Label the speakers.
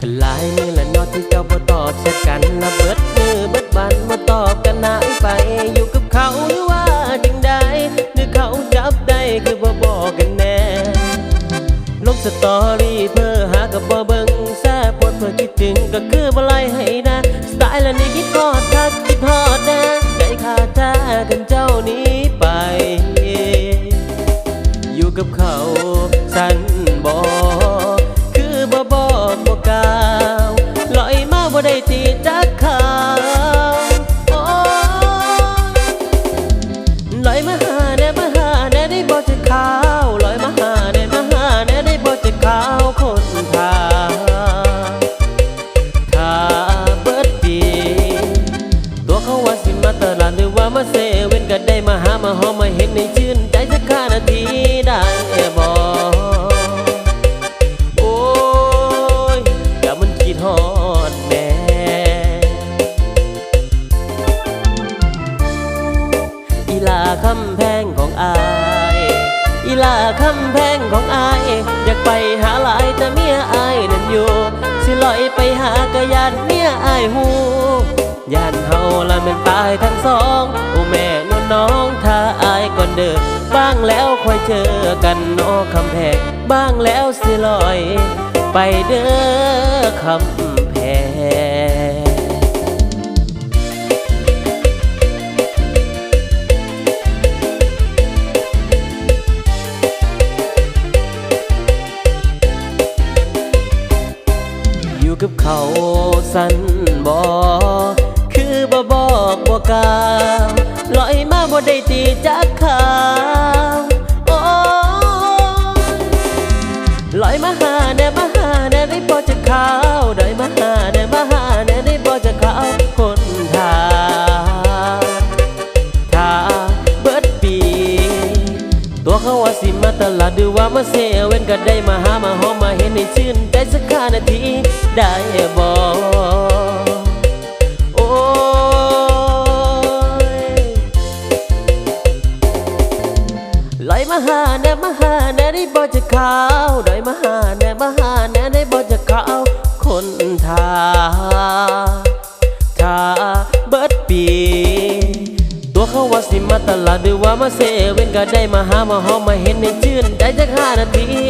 Speaker 1: ก็หลายมือละนอที่เจ้าบ่ตอบเสียกันละเบิดมือเบิดบันบ่ตอบกันหายไป อยู่กับเขาหรือว่าจังใดหรือเขาจับได้คือบ่บอกกันแน่ลงสตอรี่เพื่อหากับบ่เบิ้งแซ่ปวดเพื่อคิดถึงก็คือบ่ไล่ให้นะสไตล์ละนี่คิดทอดคักคิดทอดนะใจขาดแท้กันเจ้านี้ไป อยู่กับเขาสันบอก ได้ตีจักขา คำแพงของอายอีลาคำแพงของอาย อยากไปหาหลายแต่เมียอายนั่นอยู่ สิลอยไปหากะยานเมียอายหูยานเฮาละมันตายทั้งสองโอ้แม่นวลน้องถ้าอายก่อนเดินบ้างแล้วค่อยเจอกันนอคำแพงบ้างแล้วสิลอย ไปเด้อคำแพง กับเขาสันบอคือบ่บอกบ่กล่าวลอยมาบ่ได้ตีจากขาว ตัวเขาว่าสิมาตลาดดูว่ามาเซเว่นก็ได้มาหามาหอมมาเห็นในชื่นใจสักห้านาทีได้บอโอ้ยลอยมาหาแน่มาหาแน่ได้บอจะขาวลอยมาหาแน่มาหาแน่ได้บอจะขาวคนทาถ้าเบิดปี เขาว่าสิมาตลาดหรือว่ามาเซเว่นก็ได้มาหามาหอมมาเห็นในชื่นใจจักห้านาที